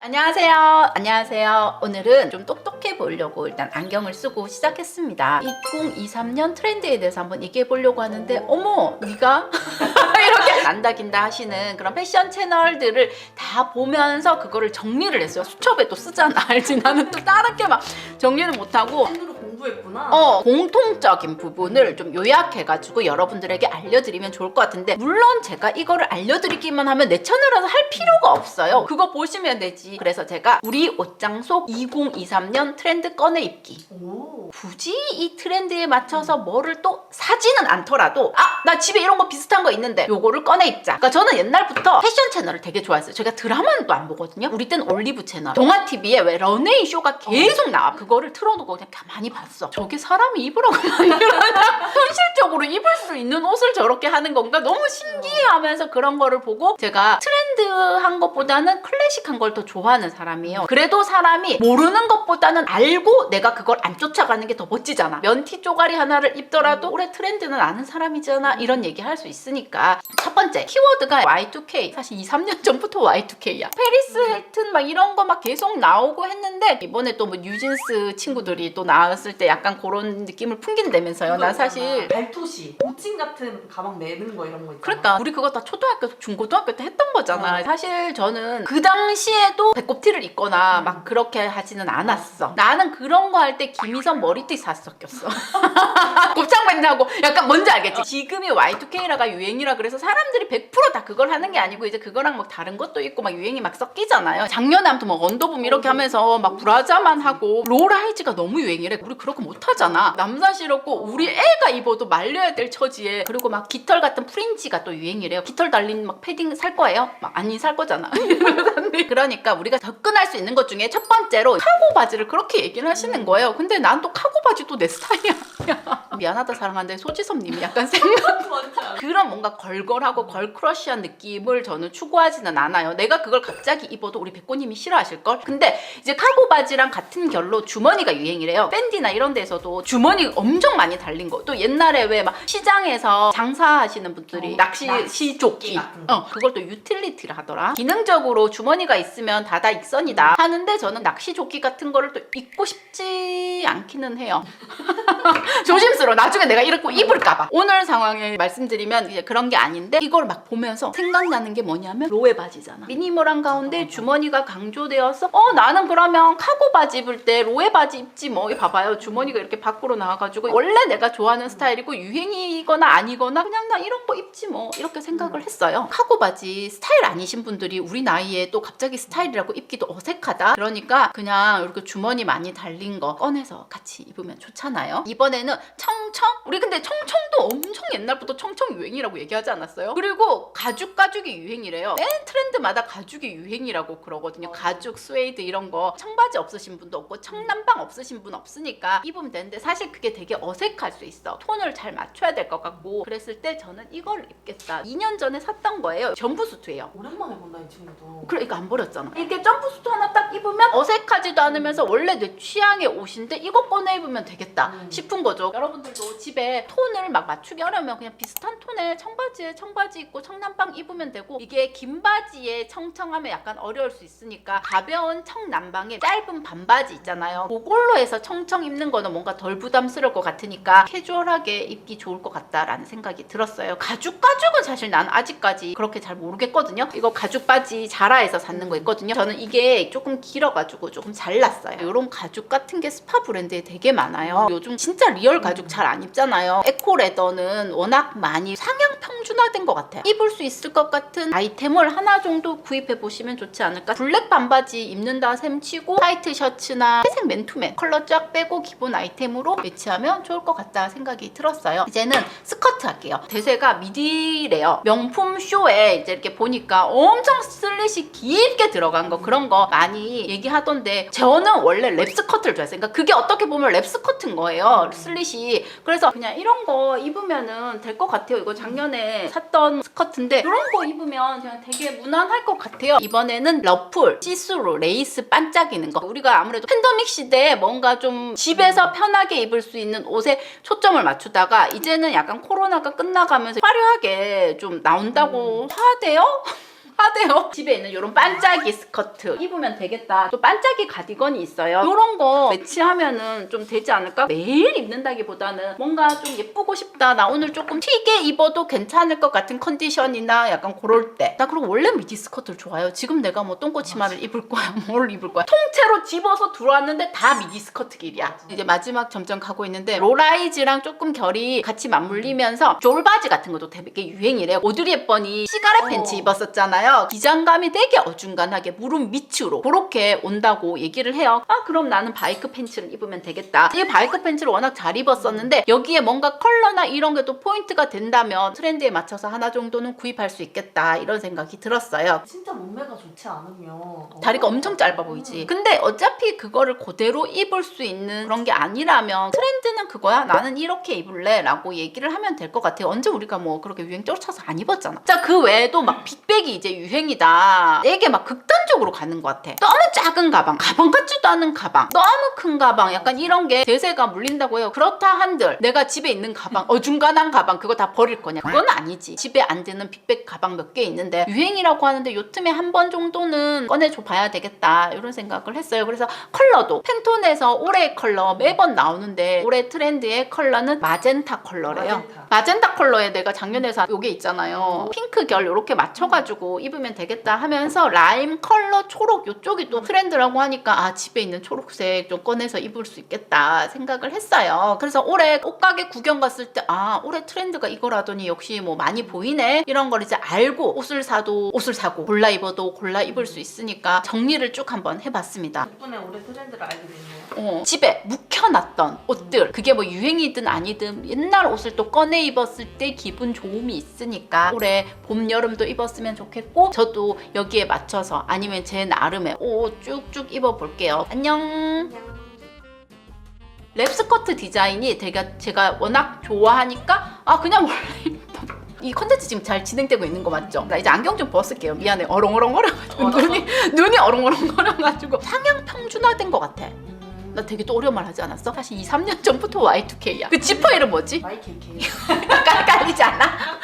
안녕하세요. 안녕하세요. 오늘은 좀 똑똑해 보려고 일단 안경을 쓰고 시작했습니다. 2023년 트렌드에 대해서 한번 얘기해 보려고 하는데 어머 네가 이렇게 안다긴다 하시는 그런 패션 채널들을 다 보면서 그거를 정리를 했어요. 수첩에 또 쓰잖아. 알지? 나는 또 다른 게막 정리를 못하고 펜으로 공부했구나. 어, 공통적인 부분을 좀 요약해가지고 여러분들에게 알려드리면 좋을 것 같은데, 물론 제가 이거를 알려드리기만 하면 내 채널에서 할 필요가 없어요. 그거 보시면 되지. 그래서 제가 우리 옷장 속 2023년 트렌드 꺼내 입기. 오. 굳이 이 트렌드에 맞춰서 뭐를 또 사지는 않더라도 아 나 집에 이런 거 비슷한 거 있는데 요거를 꺼내 입자. 그러니까 저는 옛날부터 패션 채널을 되게 좋아했어요. 제가 드라마는 또 안 보거든요. 우리 때는 올리브 채널. 동아TV에 왜 런웨이 쇼가 계속 나와. 그거를 틀어놓고 그냥 가만히 봤어. 저게 사람이 입으라고 만들어냐 현실적으로 입을 수 있는 옷을 저렇게 하는 건가? 너무 신기해하면서 그런 거를 보고 제가 트렌드 한 것보다는 클래식한 걸 더 좋아하는 사람이에요 그래도 사람이 모르는 것보다는 알고 내가 그걸 안 쫓아가는 게 더 멋지잖아. 면티 쪼가리 하나를 입더라도 올해 트렌드는 아는 사람이잖아. 이런 얘기 할 수 있으니까. 첫 번째, 키워드가 Y2K. 사실 2, 3년 전부터 Y2K야. 페리스 헬튼 막 이런 거 막 계속 나오고 했는데 이번에 또 뭐 뉴진스 친구들이 또 나왔을 때 약간 그런 느낌을 풍긴다면서요. 나 사실 발토시, 모친 같은 가방 내는 거 이런 거 있잖아. 그러니까 우리 그거 다 초등학교, 중고등학교 때 했던 거잖아. 어. 사실 저는 그 당시에도 배꼽 티를 입거나 막 그렇게 하지는 않았어. 나는 그런 거 할 때 김희선 머리띠 샀어 꼈어. 곱창 밴드하고 약간 뭔지 알겠지? 지금이 Y2K라가 유행이라 그래서 사람들이 100%다 그걸 하는 게 아니고 이제 그거랑 막 다른 것도 있고 막 유행이 막 섞이잖아요. 작년에 아무튼 뭐 언더붐 이렇게 하면서 막 브라자만 하고 로라이즈가 너무 유행이래. 우리 그렇게 못 하잖아. 남사시럽고 우리 애가 입어도 말려야 될 처지에 그리고 막 깃털 같은 프린지가 또 유행이래요. 깃털 달린 막 패딩 살 거예요? 막 아니 살 거잖아. 그러니까 우리가 접근할 수 있는 것 중에 첫 번째로 카고 바지를 그렇게 얘기를 하시는 거예요. 근데 난 또 카고 바지도 내 스타일이야. 미안하다 사랑하는데 소지섭님이 약간 생각. 그런 뭔가 걸걸하고 걸크러쉬한 느낌을 저는 추구하지는 않아요. 내가 그걸 갑자기 입어도 우리 백고님이 싫어하실걸? 근데 이제 카고 바지랑 같은 결로 주머니가 유행이래요. 밴디나 이런 데서도 주머니 엄청 많이 달린 거. 또 옛날에 왜 막 시장에서 장사하시는 분들이 어, 낚시 낚시 조끼. 같은 거. 어, 그걸 또 유틸리티 를 하더라. 기능적으로 주머니가 있으면 다다 익선이다. 하는데 저는 낚시 조끼 같은 거를 또 입고 싶지 않기는 해요. 조심스러워. 나중에 내가 이렇게 입을까봐. 오늘 상황에 말씀드리면 이제 그런 게 아닌데 이걸 막 보면서 생각나는 게 뭐냐면 로에 바지잖아. 미니멀한 가운데 주머니가 강조되어서 어 나는 그러면 카고 바지 입을 때 로에 바지 입지 뭐. 이 봐봐요. 주머니가 이렇게 밖으로 나와가지고 원래 내가 좋아하는 스타일이고 유행이거나 아니거나 그냥 나 이런 거 입지 뭐 이렇게 생각을 했어요. 카고 바지 스타일 아니신 분들이 우리 나이에 또 갑자기 스타일이라고 입기도 어색하다. 그러니까 그냥 이렇게 주머니 많이 달린 거 꺼내서 같이 입으면 좋잖아요. 이번에는 청청? 우리 근데 청청도 엄청 옛날부터 청청 유행이라고 얘기하지 않았어요? 그리고 가죽 가죽이 유행이래요. 맨 트렌드마다 가죽이 유행이라고 그러거든요. 가죽, 스웨이드 이런 거 청바지 없으신 분도 없고 청남방 없으신 분 없으니까 입으면 되는데 사실 그게 되게 어색할 수 있어. 톤을 잘 맞춰야 될 것 같고 그랬을 때 저는 이걸 입겠다. 2년 전에 샀던 거예요. 점프수트예요. 오랜만에 본다 이 친구도. 그래 이거 안 버렸잖아. 이게 점프수트 하나 딱 입으면 어색하지도 않으면서 원래 내 취향의 옷인데 이거 꺼내 입으면 되겠다 음. 싶은 거죠. 여러분들도 집에 톤을 막 맞추기 어려우면 그냥 비슷한 톤의 청바지에 청바지 입고 청남방 입으면 되고 이게 긴 바지에 청청하면 약간 어려울 수 있으니까 가벼운 청남방에 짧은 반바지 있잖아요. 그걸로 해서 청청 입는 거는 뭔가 덜 부담스러울 것 같으니까 캐주얼하게 입기 좋을 것 같다라는 생각이 들었어요. 가죽 가죽은 사실 난 아직까지 그렇게 잘 모르겠거든요. 이거 가죽 바지 자라에서 샀는 거 있거든요. 저는 이게 조금 길어가지고 조금 잘났어요. 이런 가죽 같은 게 스파 브랜드에 되게 많아요. 요즘 진짜 리얼 가죽 잘 안 입잖아요. 에코 레더는 워낙 많이 상향 평준화된 것 같아요. 입을 수 있을 것 같은 아이템을 하나 정도 구입해 보시면 좋지 않을까. 블랙 반바지 입는다 셈치고 화이트 셔츠나 회색 맨투맨 컬러 쫙 빼고 기본 아이템으로 매치하면 좋을 것 같다 생각이 들었어요. 이제는 스커트 할게요. 대세가 미디래요. 명품 쇼에 이제 이렇게 보니까 엄청 슬릿이 깊게 들어간 거 그런 거 많이 얘기하던데 저는 원래 랩 스 커트를 좋아했어요. 그러니까 그게 어떻게 보면 랩 스 커트인 거예요. 슬릿이. 그래서 그냥 이런 거 입으면은 될 것 같아요. 이거 작년에 샀던 스커트인데 이런 거 입으면 그냥 되게 무난할 것 같아요. 이번에는 러플, 시스루, 레이스 반짝이는 거. 우리가 아무래도 팬데믹 시대에 뭔가 좀 집에서 편하게 입을 수 있는 옷에 초점을 맞추다가 이제는 약간 코로나가 끝나가면서 화려하게 좀 나온다고 하대요. 하대요. 집에 있는 이런 반짝이 스커트 입으면 되겠다. 또 반짝이 가디건이 있어요. 이런 거 매치하면은 좀 되지 않을까? 매일 입는다기보다는 뭔가 좀 예쁘고 싶다. 나 오늘 조금 튀게 입어도 괜찮을 것 같은 컨디션이나 약간 그럴 때. 나 그리고 원래 미디 스커트를 좋아해요. 지금 내가 뭐 똥꼬 치마를 입을 거야, 뭘 입을 거야. 통째로 집어서 들어왔는데 다 미디 스커트 길이야. 이제 마지막 점점 가고 있는데 로라이즈랑 조금 결이 같이 맞물리면서 쫄바지 같은 것도 되게 유행이래요. 오드리 헵번이 시가렛 어. 팬츠 입었었잖아요. 기장감이 되게 어중간하게 무릎 밑으로 그렇게 온다고 얘기를 해요. 아 그럼 나는 바이크 팬츠를 입으면 되겠다. 이 바이크 팬츠를 워낙 잘 입었었는데 여기에 뭔가 컬러나 이런 게 또 포인트가 된다면 트렌드에 맞춰서 하나 정도는 구입할 수 있겠다 이런 생각이 들었어요. 진짜 몸매가 좋지 않으면 다리가 어. 엄청 짧아 보이지. 근데 어차피 그거를 그대로 입을 수 있는 그런 게 아니라면 트렌드는 그거야. 나는 이렇게 입을래. 라고 얘기를 하면 될 것 같아요. 언제 우리가 뭐 그렇게 유행 쫓아서 안 입었잖아. 자, 그 외에도 막 빅백이 이제 유행 이다. 이게 막 극단적으로 가는 것 같아. 너무 작은 가방, 가방 같지도 않은 가방, 너무 큰 가방, 약간 이런 게 대세가 물린다고 해요. 그렇다 한들 내가 집에 있는 가방, 어중간한 가방 그거 다 버릴 거냐? 그건 아니지. 집에 안 드는 빅백 가방 몇 개 있는데 유행이라고 하는데 요 틈에 한 번 정도는 꺼내줘 봐야 되겠다 이런 생각을 했어요. 그래서 컬러도 팬톤에서 올해 컬러 매번 나오는데 올해 트렌드의 컬러는 마젠타 컬러래요. 마젠타. 마젠타 컬러에 내가 작년에 산 요게 있잖아요. 핑크 결 이렇게 맞춰가지고 입으면 되겠다 하면서 라임 컬러 초록 요쪽이 또 트렌드라고 하니까 아 집에 있는 초록색 좀 꺼내서 입을 수 있겠다 생각을 했어요. 그래서 올해 옷가게 구경 갔을 때 아 올해 트렌드가 이거라더니 역시 뭐 많이 보이네 이런 걸 이제 알고 옷을 사도 옷을 사고 골라 입어도 골라 입을 수 있으니까 정리를 쭉 한번 해봤습니다. 덕분에 올해 트렌드를 알게 됐네요. 어, 집에 묵혀놨던 옷들 그게 뭐 유행이든 아니든 옛날 옷을 또 꺼내 입었을 때 기분 좋음이 있으니까 올해 봄 여름도 입었으면 좋겠고 저도 여기에 맞춰서 아니면 제 나름의 옷 쭉쭉 입어볼게요 안녕 랩스커트 디자인이 되게 제가 워낙 좋아하니까 아 그냥 원래 이 컨텐츠 지금 잘 진행되고 있는 거 맞죠? 나 이제 안경 좀 벗을게요 미안해 어렁어렁거려가지고 어, 눈이 눈이 어렁어렁거려가지고 상향 평준화된 것 같아 나 되게 또 어려운 말 하지 않았어? 사실 2, 3년 전부터 Y2K야. 그 지퍼 이름 뭐지? 마이케이케이. 헷갈리지 않아?